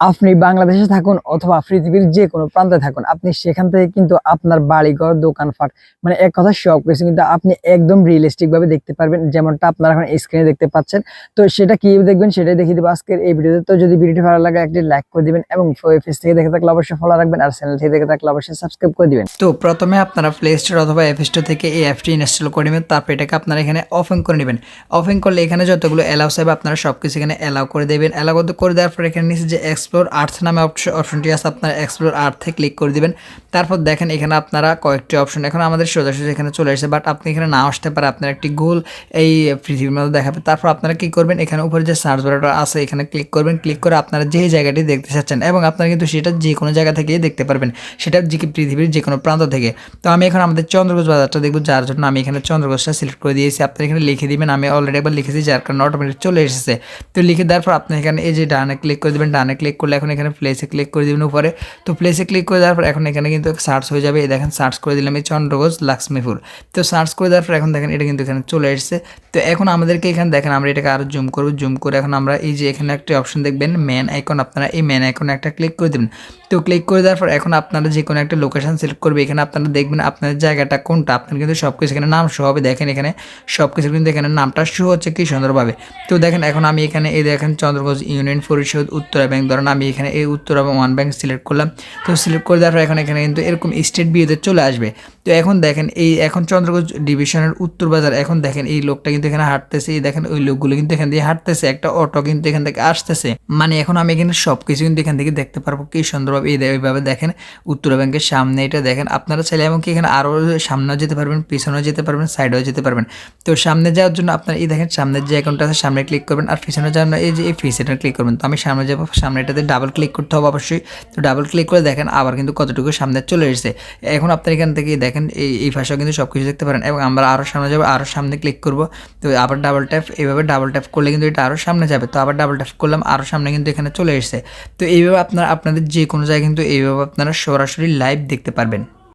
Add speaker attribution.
Speaker 1: আপনি বাংলাদেশে থাকুন অথবা পৃথিবীর যে কোনো প্রান্তে থাকুন, আপনি সেখান থেকে কিন্তু আপনার বাড়িঘর, দোকানপাট মানে এক কথা সব কিছু কিন্তু আপনি একদম রিয়েলিস্টিক ভাবে দেখতে পারবেন, যেমনটা আপনারা এখন স্ক্রিনে দেখতে পাচ্ছেন। তো সেটা কীভাবে দেখবেন সেটাই দেখিয়ে দেবো আজকের এই ভিডিওতে। তো যদি ভিডিওটি ভালো লাগে, একটি লাইক করে দিবেন এবং ফেস থেকে দেখে থাকলে অবশ্যই ফলো রাখবেন আর চ্যানেল থেকে দেখে থাকলে অবশ্যই সাবস্ক্রাইব করে দিবেন। তো প্রথমে আপনারা প্লে স্টোর অথবা অ্যাপ স্টোর থেকে এই অ্যাপটি ইনস্টল করে নেবেন, তারপর এটাকে আপনারা এখানে ওপেন করে নেবেন। ওপেন করলে এখানে যতগুলো অ্যালাউ চাইবে আপনারা সব কিছু এখানে অ্যালাউ করে দেবেন। অ্যালাউ করে দেওয়ার পর এখানে নিচে যে এক্সপ্লোর আর্থ নামে অপশন অপশনটি আছে, আপনারা এক্সপ্লোর আর্থে ক্লিক করে দিবেন। তারপর দেখেন এখানে আপনারা কয়েকটি অপশন এখন আমাদের সোজাসুজি এখানে চলে এসেছে বাট আপনি এখানে না আসতে পারে, আপনার একটি গোল এই পৃথিবীর মধ্যে দেখাবে। তারপর আপনারা কি করবেন, এখানে উপরে যে সার্চ বারটা আছে, এখানে ক্লিক করবেন ক্লিক করে আপনারা যে জায়গাটি দেখতে চাচ্ছেন, এবং আপনারা কিন্তু সেটা যে কোনো জায়গা থেকেই দেখতে পারবেন, সেটা যে পৃথিবীর যে কোনো প্রান্ত থেকে। তো আমি এখন আমাদের চন্দ্রগোজ বাজারটা দেখব, যার জন্য আমি এখানে চন্দ্রগোজটা সিলেক্ট করে দিয়েছি। আপনি এখানে লিখে দিবেন, আমি অলরেডি একবার লিখেছি, যার কারণে অটোমেটিক চলে এসেছে। তো লিখে দেওয়ার পর আপনি এখানে এই যে ডানে ক্লিক করে দেবেন, ডানে ক্লিক করলে এখন এখানে প্লেসে ক্লিক করে দিবেন উপরে। তো প্লেসে ক্লিক করে দেওয়ার পর এখন এখানে কিন্তু সার্চ হয়ে যাবে। দেখেন সার্চ করে দিলাম এই চন্দ্রগোজ লক্ষ্মীপুর। তো সার্চ করে দেওয়ার পর এখন দেখেন এটা কিন্তু এখানে চলে এসেছে। তো এখন আমাদেরকে এখানে দেখেন আমরা এটাকে আরও জুম করব। জুম করে এখন আমরা এই যে এখানে একটা অপশন দেখবেন ম্যান আইকন আপনারা এই ম্যান আইকনে একটা ক্লিক করে দেবেন। তো ক্লিক করে দেওয়ার পর এখন আপনারা যে কোনো একটা লোকেশন সিলেক্ট করবে। এখানে আপনারা দেখবেন আপনার জায়গাটা কোনটা, আপনার কিন্তু সব কিছু এখানে নাম শো হবে। দেখেন এখানে সব কিছু কিন্তু এখানে নামটা শো হচ্ছে কি সুন্দরভাবে। তো দেখেন এখন আমি এখানে এই দেখেন চন্দ্রগঞ্জ ইউনিয়ন পরিষদ, উত্তরা ব্যাংক ধরেন আমি এখানে এই উত্তরা ওয়ান ব্যাংক সিলেক্ট করলাম। তো সিলেক্ট করে দেওয়ার পর এখন এখানে কিন্তু এরকম স্টেট বিয়েতে চলে আসবে। তো এখন দেখেন এই এখন চন্দ্রগঞ্জ ডিভিশনের উত্তর বাজার, এখন দেখেন এই লোকটা কিন্তু এখানে হাঁটতেছে, এই দেখেন ওই লোকগুলো কিন্তু এখান দিয়ে হাঁটতেছে, একটা অটো কিন্তু এখান থেকে আসতেছে। মানে এখন আমি এখানে সব কিছু কিন্তু এখান থেকে দেখতে পারব। কি সুন্দরভাবে এই এইভাবে দেখেন উত্তরা ব্যাংকের সামনে এটা দেখেন। আপনারা চাইলে এমনকি এখানে আরও সামনেও যেতে পারবেন, পিছনেও যেতে পারবেন সাইডেও যেতে পারবেন। তো সামনে যাওয়ার জন্য আপনারা এই দেখেন সামনের যে অ্যাকাউন্টটা আছে, সামনে ক্লিক করবেন। আর পিছনে যাওয়ার এই যে এই ফিসেটা ক্লিক করবেন। তো আমি সামনে যাব, সামনে ডাবল ক্লিক করতে হবে অবশ্যই। তো ডাবল ক্লিক করে দেখেন আবার কিন্তু কতটুকু সামনে চলে এসেছে। এখন আপনার এখান থেকে দেখেন, এই এই ভাষাও কিন্তু সব কিছু দেখতে পারেন এবং আমরা আরও সামনে যাব আরও সামনে ক্লিক করব। তো আবার ডাবল ট্যাপ এইভাবে ডাবল ট্যাপ করলে কিন্তু এটা আরও সামনে যাবে। তো আবার ডাবল ট্যাপ করলাম আরও সামনে কিন্তু এখানে চলে এসেছে। তো এইভাবে আপনারা, আপনাদের যে কোনো জায়গায় কিন্তু এইভাবে আপনারা সরাসরি লাইভ দেখতে পারবেন।